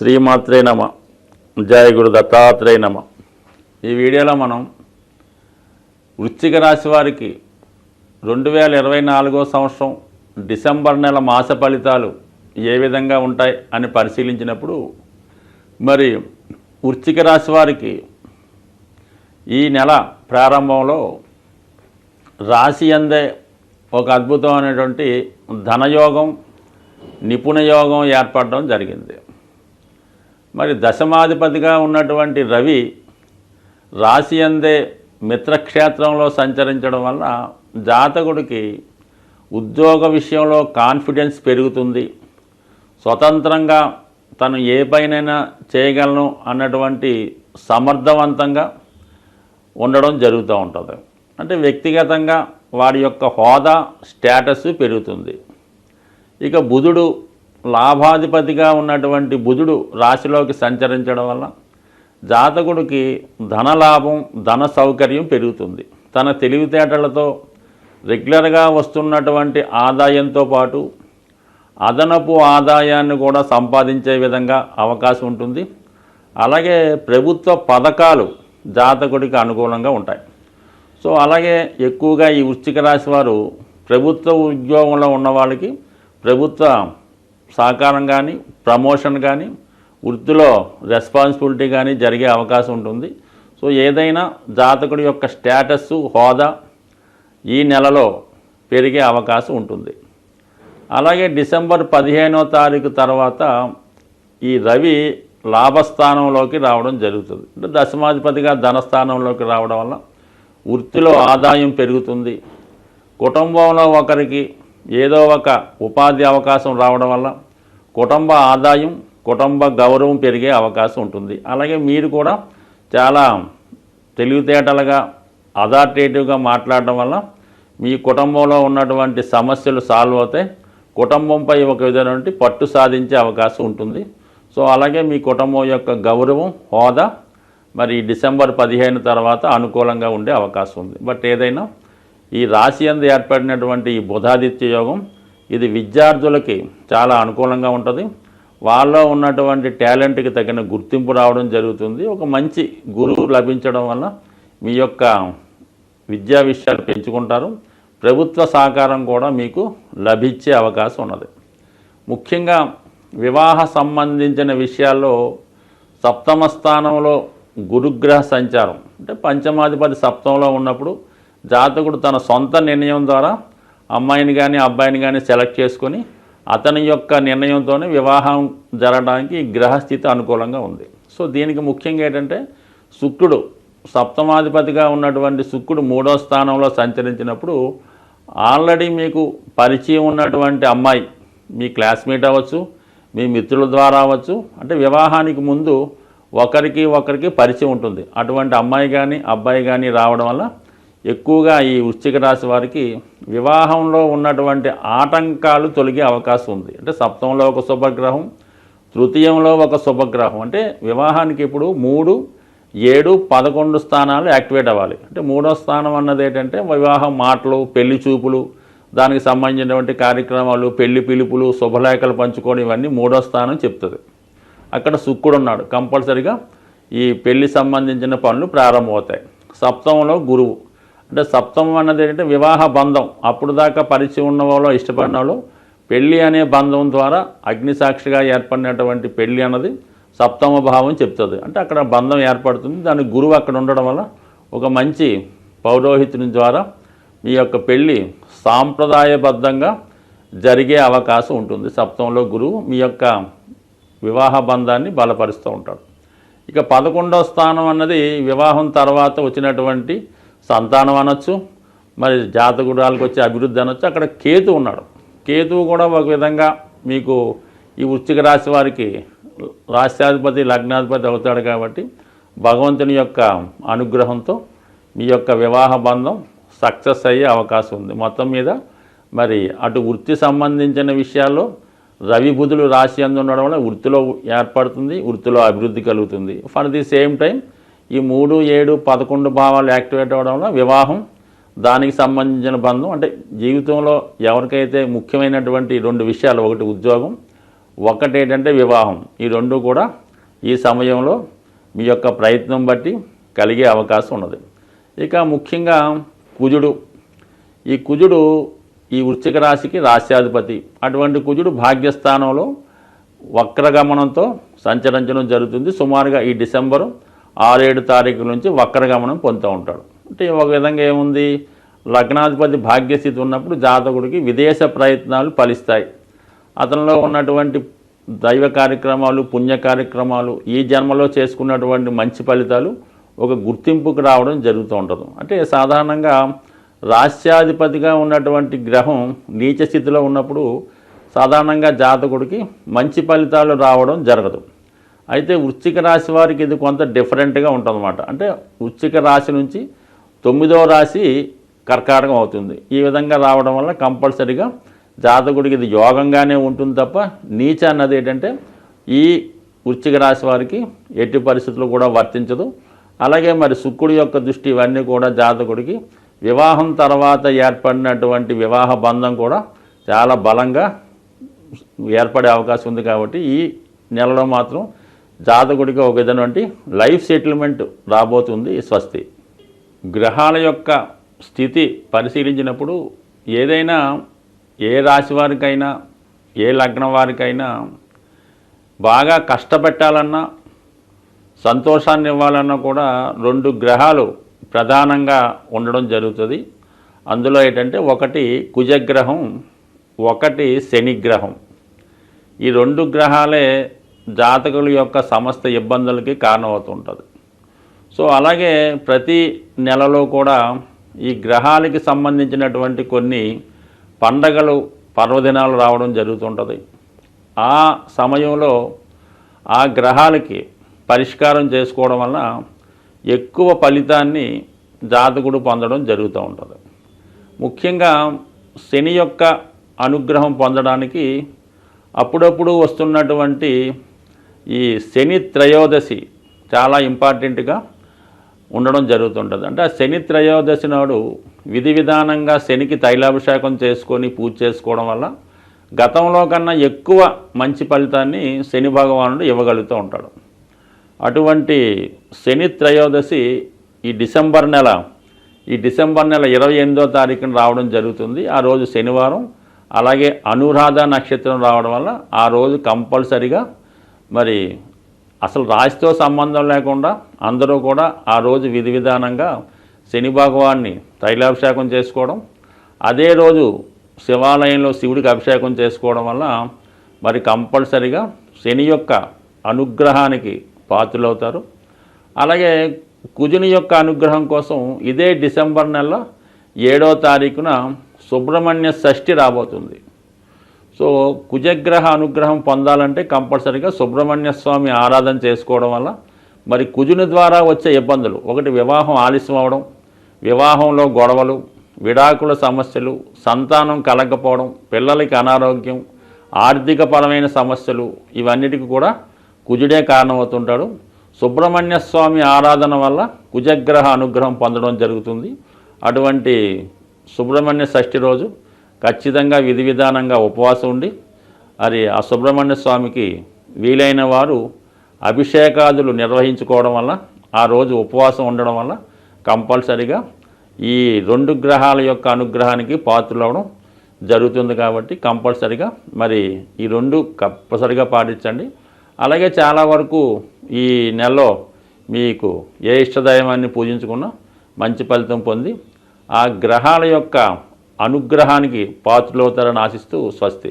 శ్రీమాత్రే నమ. జయ గురు దత్తాత్రేయ నమ. ఈ వీడియోలో మనం వృశ్చిక రాశి వారికి రెండు వేల ఇరవై నాలుగో సంవత్సరం డిసెంబర్ నెల మాస ఫలితాలు ఏ విధంగా ఉంటాయి అని పరిశీలించినప్పుడు మరి వృశ్చిక రాశి వారికి ఈ నెల ప్రారంభంలో రాశి అందే ఒక అద్భుతమైనటువంటి ధనయోగం నిపుణయోగం ఏర్పడడం జరిగింది. మరి దశమాధిపతిగా ఉన్నటువంటి రవి రాశి అందే మిత్రక్షేత్రంలో సంచరించడం వల్ల జాతకుడికి ఉద్యోగ విషయంలో కాన్ఫిడెన్స్ పెరుగుతుంది. స్వతంత్రంగా తను ఏ పైనైనా చేయగలను అన్నటువంటి సమర్థవంతంగా ఉండడం జరుగుతూ ఉంటుంది. అంటే వ్యక్తిగతంగా వారి యొక్క హోదా స్టేటస్ పెరుగుతుంది. ఇక బుధుడు లాభాధిపతిగా ఉన్నటువంటి బుధుడు రాశిలోకి సంచరించడం వల్ల జాతకుడికి ధనలాభం ధన సౌకర్యం పెరుగుతుంది. తన తెలివితేటలతో రెగ్యులర్గా వస్తున్నటువంటి ఆదాయంతో పాటు అదనపు ఆదాయాన్ని కూడా సంపాదించే విధంగా అవకాశం ఉంటుంది. అలాగే ప్రభుత్వ పథకాలు జాతకుడికి అనుకూలంగా ఉంటాయి. సో అలాగే ఎక్కువగా ఈ వృశ్చిక రాశి వారు ప్రభుత్వ ఉద్యోగంలో ఉన్న వాళ్ళకి ప్రభుత్వ సహకారం కానీ ప్రమోషన్ కానీ వృత్తిలో రెస్పాన్సిబిలిటీ కానీ జరిగే అవకాశం ఉంటుంది. సో ఏదైనా జాతకుడి యొక్క స్టేటస్ హోదా ఈ నెలలో పెరిగే అవకాశం ఉంటుంది. అలాగే డిసెంబర్ పదిహేనో తారీఖు తర్వాత ఈ రవి లాభస్థానంలోకి రావడం జరుగుతుంది. అంటే దశమాధిపతిగా ధనస్థానంలోకి రావడం వల్ల వృత్తిలో ఆదాయం పెరుగుతుంది. కుటుంబంలో ఒకరికి ఏదో ఒక ఉపాధి అవకాశం రావడం వల్ల కుటుంబ ఆదాయం కుటుంబ గౌరవం పెరిగే అవకాశం ఉంటుంది. అలాగే మీరు కూడా చాలా తెలివితేటలుగా అథారిటేటివ్గా మాట్లాడడం వల్ల మీ కుటుంబంలో ఉన్నటువంటి సమస్యలు సాల్వ్ అవుతాయి. కుటుంబంపై ఒక విధమైనటువంటి పట్టు సాధించే అవకాశం ఉంటుంది. సో అలాగే మీ కుటుంబం యొక్క గౌరవం హోదా మరి డిసెంబర్ పదిహేను తర్వాత అనుకూలంగా ఉండే అవకాశం ఉంది. బట్ ఏదైనా ఈ రాశి అందు ఏర్పడినటువంటి ఈ బుధాదిత్య యోగం ఇది విద్యార్థులకి చాలా అనుకూలంగా ఉంటుంది. వాళ్ళలో ఉన్నటువంటి టాలెంట్కి తగిన గుర్తింపు రావడం జరుగుతుంది. ఒక మంచి గురువు లభించడం వల్ల మీ యొక్క విద్యా విషయాలు పెంచుకుంటారు. ప్రభుత్వ సహకారం కూడా మీకు లభించే అవకాశం ఉన్నది. ముఖ్యంగా వివాహ సంబంధించిన విషయాల్లో సప్తమ స్థానంలో గురుగ్రహ సంచారం అంటే పంచమాధిపతి సప్తంలో ఉన్నప్పుడు జాతకుడు తన సొంత నిర్ణయం ద్వారా అమ్మాయిని కానీ అబ్బాయిని కానీ సెలెక్ట్ చేసుకొని అతని యొక్క నిర్ణయంతోనే వివాహం జరగడానికి గ్రహస్థితి అనుకూలంగా ఉంది. సో దీనికి ముఖ్యంగా ఏంటంటే శుక్రుడు సప్తమాధిపతిగా ఉన్నటువంటి శుక్రుడు మూడో స్థానంలో సంచరించినప్పుడు ఆల్రెడీ మీకు పరిచయం ఉన్నటువంటి అమ్మాయి మీ క్లాస్మేట్ అవ్వచ్చు మీ మిత్రుల ద్వారా అవ్వచ్చు అంటే వివాహానికి ముందు ఒకరికి ఒకరికి పరిచయం ఉంటుంది. అటువంటి అమ్మాయి కానీ అబ్బాయి కానీ రావడం వల్ల ఎక్కువగా ఈ వృశ్చిక రాశి వారికి వివాహంలో ఉన్నటువంటి ఆటంకాలు తొలగే అవకాశం ఉంది. అంటే సప్తంలో ఒక శుభగ్రహం తృతీయంలో ఒక శుభగ్రహం. అంటే వివాహానికి ఇప్పుడు మూడు ఏడు పదకొండు స్థానాలు యాక్టివేట్ అవ్వాలి. అంటే మూడో స్థానం అన్నది ఏంటంటే వివాహం మాటలు పెళ్ళి చూపులు దానికి సంబంధించినటువంటి కార్యక్రమాలు పెళ్ళి పిలుపులు శుభలేఖలు పంచుకోవడం ఇవన్నీ మూడో స్థానం చెప్తుంది. అక్కడ శుక్రుడు ఉన్నాడు. కంపల్సరిగా ఈ పెళ్ళి సంబంధించిన పనులు ప్రారంభమవుతాయి. సప్తంలో గురువు. అంటే సప్తమం అన్నది ఏంటంటే వివాహ బంధం. అప్పుడు దాకా పరిచయం ఉన్న వాళ్ళు ఇష్టపడిన వాళ్ళు పెళ్ళి అనే బంధం ద్వారా అగ్నిసాక్షిగా ఏర్పడినటువంటి పెళ్ళి అన్నది సప్తమ భావం చెప్తుంది. అంటే అక్కడ బంధం ఏర్పడుతుంది. దాని గురువు అక్కడ ఉండడం వల్ల ఒక మంచి పౌరోహితుని ద్వారా మీ యొక్క పెళ్ళి సాంప్రదాయబద్ధంగా జరిగే అవకాశం ఉంటుంది. సప్తంలో గురువు మీ యొక్క వివాహ బంధాన్ని బలపరుస్తూ ఉంటాడు. ఇక పదకొండవ స్థానం అన్నది వివాహం తర్వాత వచ్చినటువంటి సంతానం అనొచ్చు మరి జాతకురాలకు వచ్చే అభివృద్ధి అనొచ్చు అక్కడ కేతు ఉన్నాడు. కేతువు కూడా ఒక విధంగా మీకు ఈ వృశ్చిక రాశి వారికి రాష్ట్రాధిపతి లగ్నాధిపతి అవుతాడు కాబట్టి భగవంతుని యొక్క అనుగ్రహంతో మీ యొక్క వివాహ బంధం సక్సెస్ అయ్యే అవకాశం ఉంది. మొత్తం మీద మరి అటు వృత్తి సంబంధించిన విషయాల్లో రవి బుధులు రాశి అందు ఉండడం వల్ల వృత్తిలో ఏర్పడుతుంది వృత్తిలో అభివృద్ధి కలుగుతుంది. ఫర్ ది సేమ్ టైం ఈ మూడు ఏడు పదకొండు భావాలు యాక్టివేట్ అవ్వడం వల్ల వివాహం దానికి సంబంధించిన బంధం అంటే జీవితంలో ఎవరికైతే ముఖ్యమైనటువంటి రెండు విషయాలు ఒకటి ఉద్యోగం ఒకటి ఏంటంటే వివాహం. ఈ రెండు కూడా ఈ సమయంలో మీ యొక్క ప్రయత్నం బట్టి కలిగే అవకాశం ఉన్నది. ఇక ముఖ్యంగా కుజుడు. ఈ కుజుడు ఈ వృశ్చిక రాశికి రాశ్యాధిపతి. అటువంటి కుజుడు భాగ్యస్థానంలో వక్రగమనంతో సంచరించడం జరుగుతుంది. సుమారుగా ఈ డిసెంబరు ఆరేడు తారీఖు నుంచి వక్రగమనం పొందుతూ ఉంటాడు. అంటే ఒక విధంగా ఏముంది? లగ్నాధిపతి భాగ్యస్థితి ఉన్నప్పుడు జాతకుడికి విదేశ ప్రయత్నాలు ఫలిస్తాయి. అతనిలో ఉన్నటువంటి దైవ కార్యక్రమాలు పుణ్య కార్యక్రమాలు ఈ జన్మలో చేసుకున్నటువంటి మంచి ఫలితాలు ఒక గుర్తింపుకు రావడం జరుగుతూ ఉంటుంది. అంటే సాధారణంగా రాష్ట్రాధిపతిగా ఉన్నటువంటి గ్రహం నీచ స్థితిలో ఉన్నప్పుడు సాధారణంగా జాతకుడికి మంచి ఫలితాలు రావడం జరగదు. అయితే వృశ్చిక రాశి వారికి ఇది కొంత డిఫరెంట్గా ఉంటుందన్నమాట. అంటే వృశ్చిక రాశి నుంచి తొమ్మిదవ రాశి కర్కాటకం అవుతుంది. ఈ విధంగా రావడం వల్ల కంపల్సరీగా జాతకుడికి ఇది యోగంగానే ఉంటుంది తప్ప నీచ అన్నది ఏంటంటే ఈ వృశ్చిక రాశి వారికి ఎట్టి పరిస్థితులు కూడా వర్తించదు. అలాగే మరి శుక్రుడి యొక్క దృష్టి ఇవన్నీ కూడా జాతకుడికి వివాహం తర్వాత ఏర్పడినటువంటి వివాహ బంధం కూడా చాలా బలంగా ఏర్పడే అవకాశం ఉంది కాబట్టి ఈ నెలలో మాత్రం జాతకుడికి ఒక విధమైనటువంటి లైఫ్ సెటిల్మెంట్ రాబోతుంది స్వస్తి. గ్రహాల యొక్క స్థితి పరిశీలించినప్పుడు ఏదైనా ఏ రాశి వారికైనా ఏ లగ్నం వారికైనా బాగా కష్టపెట్టాలన్నా సంతోషాన్ని ఇవ్వాలన్నా కూడా రెండు గ్రహాలు ప్రధానంగా ఉండడం జరుగుతుంది. అందులో ఏంటంటే ఒకటి కుజగ్రహం ఒకటి శనిగ్రహం. ఈ రెండు గ్రహాలే జాతకుల యొక్క సమస్త ఇబ్బందులకి కారణమవుతుంటుంది. సో అలాగే ప్రతి నెలలో కూడా ఈ గ్రహాలకి సంబంధించినటువంటి కొన్ని పండగలు పర్వదినాలు రావడం జరుగుతుంటుంది. ఆ సమయంలో ఆ గ్రహాలకి పరిష్కారం చేసుకోవడం వల్ల ఎక్కువ ఫలితాన్ని జాతకుడు పొందడం జరుగుతూ ఉంటుంది. ముఖ్యంగా శని యొక్క అనుగ్రహం పొందడానికి అప్పుడప్పుడు వస్తున్నటువంటి ఈ శని త్రయోదశి చాలా ఇంపార్టెంట్గా ఉండడం జరుగుతుంటుంది. అంటే ఆ శని త్రయోదశి నాడు విధి విధానంగా శనికి తైలాభిషేకం చేసుకొని పూజ చేసుకోవడం వల్ల గతంలో కన్నా ఎక్కువ మంచి ఫలితాన్ని శని భగవానుడు ఇవ్వగలుగుతూ ఉంటాడు. అటువంటి శని త్రయోదశి ఈ డిసెంబర్ నెల ఈ డిసెంబర్ నెల ఇరవై ఎనిమిదో తారీఖున రావడం జరుగుతుంది. ఆ రోజు శనివారం అలాగే అనురాధ నక్షత్రం రావడం వల్ల ఆ రోజు కంపల్సరిగా మరి అసలు రాశితో సంబంధం లేకుండా అందరూ కూడా ఆ రోజు విధి విధానంగా శని భగవాన్ని తైలాభిషేకం చేసుకోవడం అదే రోజు శివాలయంలో శివుడికి అభిషేకం చేసుకోవడం వల్ల మరి కంపల్సరిగా శని యొక్క అనుగ్రహానికి పాత్రలవుతారు. అలాగే కుజుని యొక్క అనుగ్రహం కోసం ఇదే డిసెంబర్ నెల ఏడో తారీఖున సుబ్రహ్మణ్య షష్ఠి రాబోతుంది. సో కుజగ్రహ అనుగ్రహం పొందాలంటే కంపల్సరీగా సుబ్రహ్మణ్య స్వామి ఆరాధన చేసుకోవడం వల్ల మరి కుజుని ద్వారా వచ్చే ఇబ్బందులు. ఒకటి వివాహం ఆలస్యం అవడం వివాహంలో గొడవలు విడాకుల సమస్యలు సంతానం కలగకపోవడం పిల్లలకి అనారోగ్యం ఆర్థికపరమైన సమస్యలు ఇవన్నిటికి కూడా కుజుడే కారణమవుతుంటాడు. సుబ్రహ్మణ్య స్వామి ఆరాధన వల్ల కుజగ్రహ అనుగ్రహం పొందడం జరుగుతుంది. అటువంటి సుబ్రహ్మణ్య షష్ఠి రోజు ఖచ్చితంగా విధి విధానంగా ఉపవాసం ఉండి అది ఆ సుబ్రహ్మణ్య స్వామికి వీలైన వారు అభిషేకాదులు నిర్వహించుకోవడం వల్ల ఆ రోజు ఉపవాసం ఉండడం వల్ల కంపల్సరిగా ఈ రెండు గ్రహాల యొక్క అనుగ్రహానికి పాత్రలవడం జరుగుతుంది కాబట్టి కంపల్సరిగా మరి ఈ రెండు కంపల్సరిగా పాటించండి. అలాగే చాలా వరకు ఈ నెలలో మీకు ఏ ఇష్టదైవాన్ని పూజించుకున్నా మంచి ఫలితం పొంది ఆ గ్రహాల యొక్క అనుగ్రహానికి పాత్రలవుతారని ఆశిస్తూ స్వస్తి.